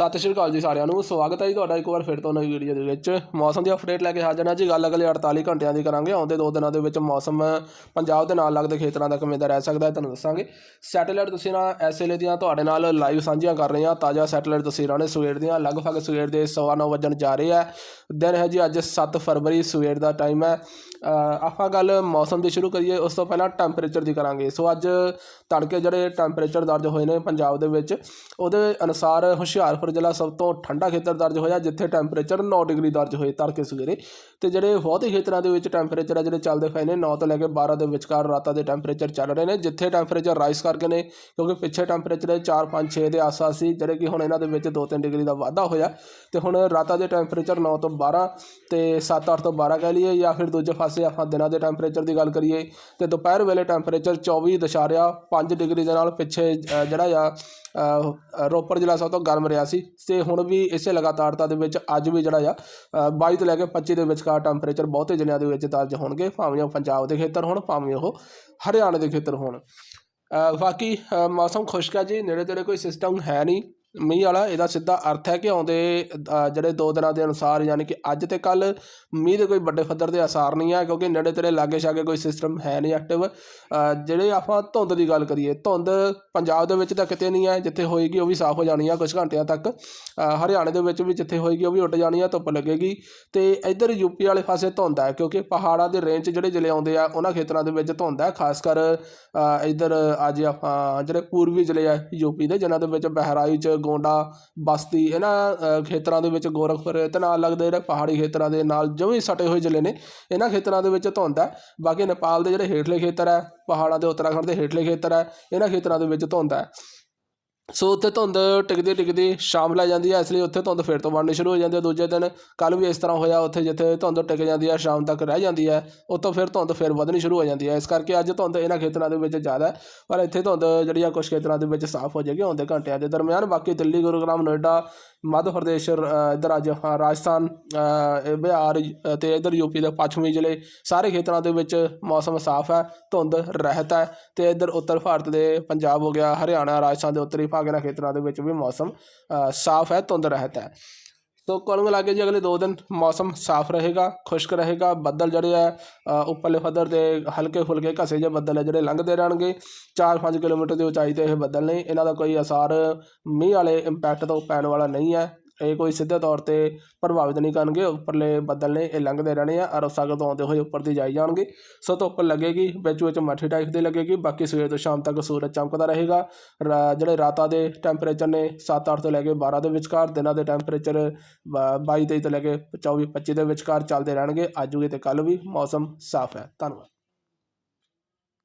ਸਤਿ ਸ਼੍ਰੀ ਅਕਾਲ ਜੀ ਸਾਰਿਆਂ ਨੂੰ, ਸਵਾਗਤ ਹੈ ਜੀ ਤੁਹਾਡਾ ਇੱਕ ਵਾਰ ਫਿਰ ਤੋਂ ਨਵੀਂ ਵੀਡੀਓ ਦੇ ਵਿੱਚ। ਮੌਸਮ ਦੀ ਅਪਡੇਟ ਲੈ ਕੇ ਹਾਜ਼ਰ ਹਾਂ ਜੀ, ਗੱਲ ਅਗਲੇ 48 ਘੰਟਿਆਂ ਦੀ ਕਰਾਂਗੇ। ਆਉਂਦੇ ਦੋ ਦਿਨਾਂ ਦੇ ਵਿੱਚ ਮੌਸਮ ਪੰਜਾਬ ਦੇ ਨਾਲ ਲੱਗਦੇ ਖੇਤਰਾਂ ਦਾ ਕਿਵੇਂ ਦਾ ਰਹਿ ਸਕਦਾ ਹੈ ਤੁਹਾਨੂੰ ਦੱਸਾਂਗੇ। ਸੈਟੇਲਾਈਟ ਤਸਵੀਰਾਂ ਇਸ ਵੇਲੇ ਦੀਆਂ ਤੁਹਾਡੇ ਨਾਲ ਲਾਈਵ ਸਾਂਝੀਆਂ ਕਰ ਰਹੇ ਹਾਂ। ਤਾਜ਼ਾ ਸੈਟੇਲਾਈਟ ਤਸਵੀਰਾਂ ਨੇ ਸਵੇਰ ਦੀਆਂ, ਲਗਭਗ ਸਵੇਰ ਦੇ 9:30 ਵਜਣ ਜਾ ਰਹੇ ਆ ਦਿਨ ਹੈ ਜੀ ਅੱਜ 7 ਫਰਵਰੀ, ਸਵੇਰ ਦਾ ਟਾਈਮ ਹੈ। ਆਪਾਂ ਗੱਲ ਮੌਸਮ ਦੀ ਸ਼ੁਰੂ ਕਰੀਏ, ਉਸ ਤੋਂ ਪਹਿਲਾਂ ਟੈਂਪਰੇਚਰ ਦੀ ਕਰਾਂਗੇ। ਸੋ ਅੱਜ ਤੜਕੇ ਜਿਹੜੇ ਟੈਂਪਰੇਚਰ ਦਰਜ ਹੋਏ ਨੇ ਪੰਜਾਬ ਦੇ ਵਿੱਚ, ਉਹਦੇ ਅਨੁਸਾਰ ਹੁਸ਼ਿਆਰਪੁਰ ਜ਼ਿਲ੍ਹਾ ਸਭ ਤੋਂ ਠੰਡਾ ਖੇਤਰ ਦਰਜ ਹੋਇਆ, ਜਿੱਥੇ ਟੈਂਪਰੇਚਰ 9 ਡਿਗਰੀ ਦਰਜ ਹੋਏ ਤੜਕੇ ਸਵੇਰੇ। ਤੇ ਜਿਹੜੇ ਬਹੁਤੇ ਖੇਤਰਾਂ ਦੇ ਵਿੱਚ ਟੈਂਪਰੇਚਰ ਆ, ਜਿਹੜੇ ਚੱਲਦੇ ਪਏ ਨੇ 9 ਤੋਂ ਲੈ ਕੇ 12 ਦੇ ਵਿਚਕਾਰ ਰਾਤਾਂ ਦੇ ਟੈਂਪਰੇਚਰ ਚੱਲ ਰਹੇ ਨੇ, ਜਿੱਥੇ ਟੈਂਪਰੇਚਰ ਰਾਈਜ਼ ਕਰਕੇ ਨੇ, ਕਿਉਂਕਿ ਪਿੱਛੇ ਟੈਂਪਰੇਚਰ 4 5 6 ਦੇ ਆਸ-ਪਾਸ ਸੀ, ਜਿਹੜੇ ਕਿ ਹੁਣ ਇਹਨਾਂ ਦੇ ਵਿੱਚ 2-3 ਡਿਗਰੀ ਦਾ ਵਾਧਾ ਹੋਇਆ। ਤੇ ਹੁਣ ਰਾਤਾਂ ਦੇ ਟੈਂਪਰੇਚਰ 9 ਤੋਂ 12 ਤੇ 7-8 ਤੋਂ 12 ਕਹਿ ਲਈਏ, ਜਾਂ ਫਿਰ ਦੂਜੇ ਪਾਸੇ ਆਪਾਂ ਦਿਨਾਂ ਦੇ ਟੈਂਪਰੇਚਰ ਦੀ ਗੱਲ ਕਰੀਏ, ਤੇ ਦੁਪਹਿਰ ਵੇਲੇ ਟੈਂਪਰੇਚਰ 24.5 ਡਿਗਰੀ ਦੇ ਨਾਲ ਪਿੱਛੇ ਜਿਹੜਾ ਆ ਰੋਪੜ ਜ਼ਿਲ੍ਹਾ ਸਭ ਤੋਂ ਗਰਮ ਰਿਹਾ ਸੀ ਤੇ ਹੁਣ ਵੀ ਇਸੇ ਲਗਾਤਾਰਤਾ ਦੇ ਵਿੱਚ ਅੱਜ ਵੀ ਜਿਹੜਾ ਆ ਅ, 22 ਤੋਂ ਲੈ ਕੇ 25 ਦੇ ਵਿਚਕਾਰ ਟੈਂਪਰੇਚਰ ਬਹੁਤੇ ਜ਼ਿਲ੍ਹਿਆਂ ਦੇ ਵਿੱਚ ਦਰਜ ਹੋਣਗੇ ਭਾਵੇਂ ਉਹ ਪੰਜਾਬ ਦੇ ਖੇਤਰ ਹੋਣ ਭਾਵੇਂ ਉਹ ਹਰਿਆਣੇ ਦੇ ਖੇਤਰ ਹੋਣ। ਬਾਕੀ ਮੌਸਮ ਖੁਸ਼ਕ ਹੈ ਜੀ ਨੇੜੇ ਤੇੜੇ ਕੋਈ ਸਿਸਟਮ ਹੈ ਨਹੀਂ। ਮੀਂਹ ਵਾਲਾ, ਇਹਦਾ ਸਿੱਧਾ ਅਰਥ ਹੈ ਕਿ ਆਉਂਦੇ ਜਿਹੜੇ ਦੋ ਦਿਨਾਂ ਦੇ ਅਨੁਸਾਰ ਯਾਨੀ ਕਿ ਅੱਜ ਤੇ ਕੱਲ ਮੀਂਹ ਦੇ ਕੋਈ ਵੱਡੇ ਪੱਧਰ ਦੇ ਆਸਾਰ ਨਹੀਂ ਹੈ ਕਿਉਂਕਿ ਨੇੜੇ ਤੇੜੇ ਲਾਗੇ ਛਾਗੇ ਕੋਈ ਸਿਸਟਮ ਹੈ ਨਹੀਂ ਐਕਟਿਵ ਜਿਹੜੇ ਆਪਾਂ ਧੁੰਦ ਦੀ ਗੱਲ ਕਰੀਏ, ਧੁੰਦ ਪੰਜਾਬ ਦੇ ਵਿੱਚ ਤਾਂ ਕਿਤੇ ਨਹੀਂ ਹੈ ਜਿੱਥੇ ਹੋਏਗੀ ਉਹ ਵੀ ਸਾਫ਼ ਹੋ ਜਾਣੀ ਆ ਕੁਝ ਘੰਟਿਆਂ ਤੱਕ। ਹਰਿਆਣੇ ਦੇ ਵਿੱਚ ਵੀ ਜਿੱਥੇ ਹੋਏਗੀ ਉਹ ਵੀ ਉੱਡ ਜਾਣੀ ਆ, ਧੁੱਪ ਲੱਗੇਗੀ। ਤੇ ਇੱਧਰ ਯੂਪੀ ਵਾਲੇ ਪਾਸੇ ਧੁੰਦ ਹੈ ਕਿਉਂਕਿ ਪਹਾੜਾਂ ਦੇ ਰੇਂਜ 'ਚ ਜਿਹੜੇ ਜ਼ਿਲ੍ਹੇ ਆਉਂਦੇ ਆ, ਉਹਨਾਂ ਖੇਤਰਾਂ ਦੇ ਵਿੱਚ ਧੁੰਦ ਹੈ ਖਾਸ ਕਰ ਇੱਧਰ ਅੱਜ ਆਪਾਂ, ਜਿਹੜੇ ਪੂਰਬੀ ਜ਼ਿਲ੍ਹੇ ਆ ਯੂਪੀ ਦੇ, ਜਿਨ੍ਹਾਂ ਦੇ ਵਿੱਚ ਬਹਿਰਾਈਚ ਗੋਂਡਾ, ਬਸਤੀ, ਇਹਨਾਂ ਖੇਤਰਾਂ ਦੇ ਵਿੱਚ ਗੋਰਖਪੁਰ, ਤੇ ਨਾਲ ਲੱਗਦੇ ਜਿਹੜੇ ਪਹਾੜੀ ਖੇਤਰਾਂ ਦੇ ਨਾਲ ਜਵੇਂ ਸਟੇ ਹੋਏ ਜ਼ਿਲ੍ਹੇ ਨੇ, ਇਹਨਾਂ ਖੇਤਰਾਂ ਦੇ ਵਿੱਚ ਧੁੰਦ ਹੈ। ਬਾਕੀ ਨੇਪਾਲ ਦੇ ਜਿਹੜੇ ਹੇਠਲੇ ਖੇਤਰ ਹੈ, ਪਹਾੜਾਂ ਦੇ ਉੱਤਰਾਖੰਡ ਦੇ ਹੇਠਲੇ ਖੇਤਰ ਹੈ, ਇਹਨਾਂ ਖੇਤਰਾਂ ਦੇ ਵਿੱਚ ਧੁੰਦ ਹੈ। ਸੋ ਉੱਥੇ ਧੁੰਦ ਟਿਕਦੀ ਟਿਕਦੀ ਸ਼ਾਮ ਲੈ ਜਾਂਦੀ ਹੈ ਇਸ ਲਈ ਉੱਥੇ ਧੁੰਦ ਫਿਰ ਤੋਂ ਬਣਨੀ ਸ਼ੁਰੂ ਹੋ ਜਾਂਦੀ ਹੈ ਦੂਜੇ ਦਿਨ ਕੱਲ ਵੀ ਇਸ ਤਰ੍ਹਾਂ ਹੋਇਆ ਉੱਥੇ ਜਿੱਥੇ ਧੁੰਦ ਟਿਕ ਜਾਂਦੀ ਹੈ ਸ਼ਾਮ ਤੱਕ ਰਹਿ ਜਾਂਦੀ ਹੈ ਉੱਥੋਂ ਫਿਰ ਧੁੰਦ ਫਿਰ ਵਧਣੀ ਸ਼ੁਰੂ ਹੋ ਜਾਂਦੀ ਹੈ ਇਸ ਕਰਕੇ ਅੱਜ ਧੁੰਦ ਇਹਨਾਂ ਖੇਤਰਾਂ ਦੇ ਵਿੱਚ ਜ਼ਿਆਦਾ ਹੈ ਪਰ ਇੱਥੇ ਧੁੰਦ ਜਿਹੜੀ ਆ ਕੁਝ ਖੇਤਰਾਂ ਦੇ ਵਿੱਚ ਸਾਫ਼ ਹੋ ਜਾਏਗੀ ਆਉਂਦੇ ਘੰਟਿਆਂ ਦੇ ਦਰਮਿਆਨ। ਬਾਕੀ ਦਿੱਲੀ ਗੁਰੂਗ੍ਰਾਮ ਨੋਇਡਾ ਮੱਧ ਪ੍ਰਦੇਸ਼ ਅ, ਇੱਧਰ ਅੱਜ ਹਾਂ, ਰਾਜਸਥਾਨ ਬਿਹਾਰ ਅ, ਤੇ ਇੱਧਰ ਯੂਪੀ ਦੇ ਪੱਛਮੀ ਜ਼ਿਲ੍ਹੇ ਸਾਰੇ ਖੇਤਰਾਂ ਦੇ ਵਿੱਚ ਮੌਸਮ ਸਾਫ਼ ਹੈ ਧੁੰਦ ਰਹਿਤ ਹੈ ਤੇ ਇੱਧਰ ਉੱਤਰ ਭਾਰਤ ਦੇ ਪੰਜਾਬ ਹੋ ਗਿਆ ਹਰਿਆਣਾ ਰਾਜਸਥਾਨ ਦੇ ਉੱਤਰੀ ਭਾਗ ਖੇਤਰਾਂ ਦੇ ਵਿੱਚ ਵੀ ਮੌਸਮ ਸਾਫ਼ ਹੈ, ਧੁੰਦ ਰਹਿਤ ਹੈ। ਤੋ ਕੁੱਲ ਮਿਲਾ ਕੇ ਜੀ, ਅਗਲੇ ਦੋ ਦਿਨ ਮੌਸਮ ਸਾਫ਼ ਰਹੇਗਾ, ਖੁਸ਼ਕ ਰਹੇਗਾ, ਬੱਦਲ ਜਿਹੜੇ ਆ ਉੱਪਰਲੇ ਪੱਧਰ 'ਤੇ ਹਲਕੇ ਫੁਲਕੇ ਘਸੇ ਜਿਹੇ ਬੱਦਲ ਹੈ ਜਿਹੜੇ ਲੰਘਦੇ ਰਹਿਣਗੇ। 4-5 ਕਿਲੋਮੀਟਰ ਦੀ ਉਚਾਈ ਤੇ ਇਹ ਬੱਦਲ ਨੇ ਇਹਨਾਂ ਦਾ ਕੋਈ ਅਸਰ ਮੀਂਹ ਵਾਲੇ ਇੰਪੈਕਟ ਤੋਂ ਪੈਣ ਵਾਲਾ ਨਹੀਂ ਹੈ। ਇਹ ਕੋਈ ਸਿੱਧੇ ਤੌਰ ਤੇ ਪ੍ਰਭਾਵਿਤ ਨਹੀਂ ਕਰਨਗੇ, ਉੱਪਰਲੇ ਬੱਦਲ ਨੇ ਇਹ ਲੰਘਦੇ ਰਹਿਣੇ ਆ, ਅਰਬ ਸਾਗਰ ਤੋਂ ਆਉਂਦੇ ਹੋਏ ਉੱਪਰ ਦੀ ਜਾਈ ਜਾਣਗੇ। ਸੋ ਧੁੱਪ ਲੱਗੇਗੀ, ਵਿੱਚ ਵਿੱਚ ਮੱਠੀ ਟਾਈਪ ਦੀ ਲੱਗੇਗੀ, ਬਾਕੀ ਸਵੇਰ ਤੋਂ ਸ਼ਾਮ ਤੱਕ ਸੂਰਜ ਚਮਕਦਾ ਰਹੇਗਾ। ਰਾ- ਜਿਹੜੇ ਰਾਤਾਂ ਦੇ ਟੈਂਪਰੇਚਰ ਨੇ 7-8 ਤੋਂ ਲੈ ਕੇ 12 ਦੇ ਵਿਚਕਾਰ, ਦਿਨਾਂ ਦੇ ਟੈਂਪਰੇਚਰ 22-23 ਤੋਂ ਲੈ ਕੇ 24-25 ਦੇ ਵਿਚਕਾਰ ਚੱਲਦੇ ਰਹਿਣਗੇ। ਅੱਜ ਵੀ ਤੇ ਕੱਲ ਵੀ ਮੌਸਮ ਸਾਫ਼ ਹੈ। ਧੰਨਵਾਦ।